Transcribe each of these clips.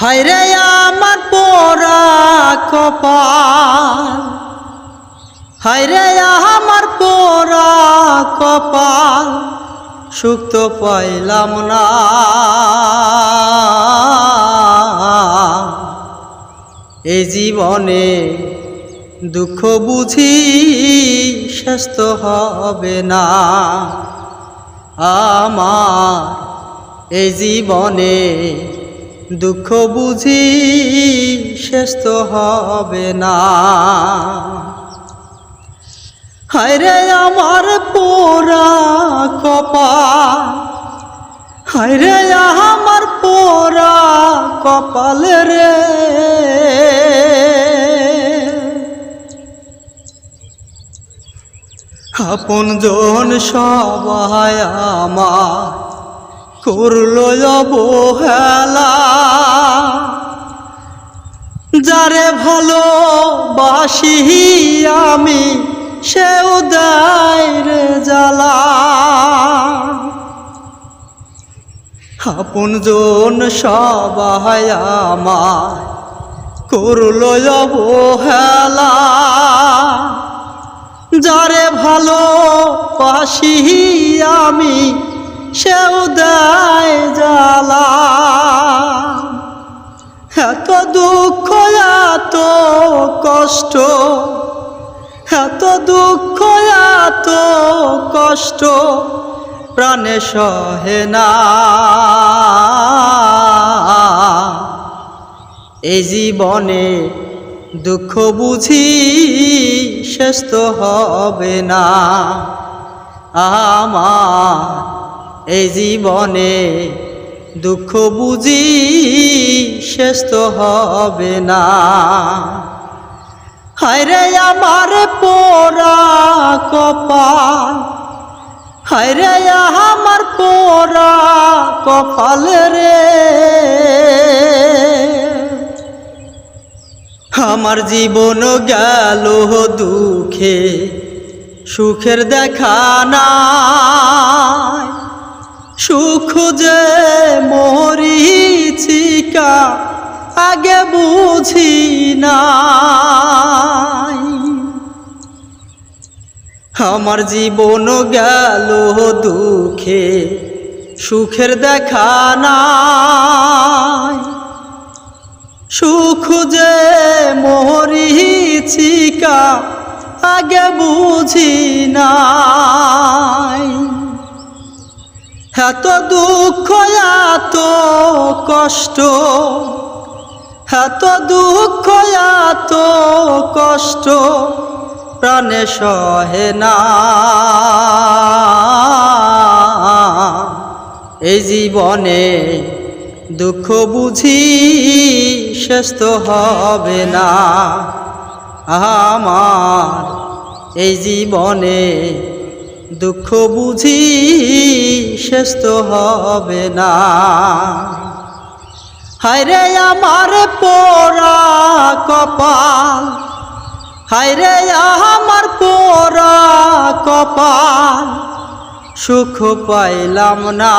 হায়রে আমার পোরা কপাল। হায়রে আমার পোরা কপাল, সুখ তো পাইলাম না। এই জীবনে দুঃখ বুঝি শেষ হবে না। আমার এই জীবনে দুঃখ বুঝি শেষ তো হবে না। হায়রে আমার পোরা কপাল হায়রে আমার পোরা কপাল রে। আপন জন সবাই আমার করল অবহেলা। যারে ভালো বাসি আমি, সেও দেয় রে জ্বালা। আপন জন সবাই আমার করল অবহেলা। যারে ভালো বাসি আমি সেও দেয় জ্বালা। এত দুঃখ, এত কষ্ট, এত দুঃখ, এত কষ্ট, প্রাণে সহে না। এই জীবনে দুঃখ বুঝি শেষ হবে না। আমার এই জীবনে দুঃখ বুঝি শেষ তো হবে না। হায়রে আমার পোরা কপাল হায়রে আমার পোরা কপাল রে। আমার জীবন গেল দুঃখে, সুখের দেখা নাই। যে মরিচিকা আগে বুঝি নাই। আমার জীবন গেল দুঃখে, সুখের দেখা নাই। সুখ যে মরিচিকা আগে বুঝি নাই। এত দুঃখ, এত কষ্ট, এত দুঃখ, এত কষ্ট, প্রাণে সহে না। এই জীবনে দুঃখ বুঝি শেষ হবে না। আমার এই জীবনে দুঃখ বুঝি শেষ তো হবে না। হায়রে আমার পোরা কপাল, হায়রে আমার পোরা কপাল, সুখ পাইলাম না।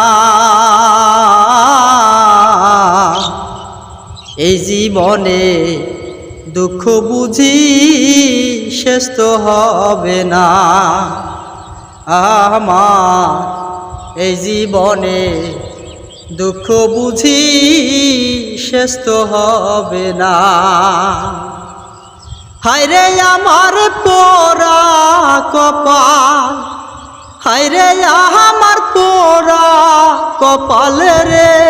এই জীবনে দুঃখ বুঝি শেষ তো হবে না। আমার এই জীবনে দুঃখ বুঝি শেষ হবে না। হায়রে আমার পোরা কপাল, হায়রে আমার পোরা কপাল রে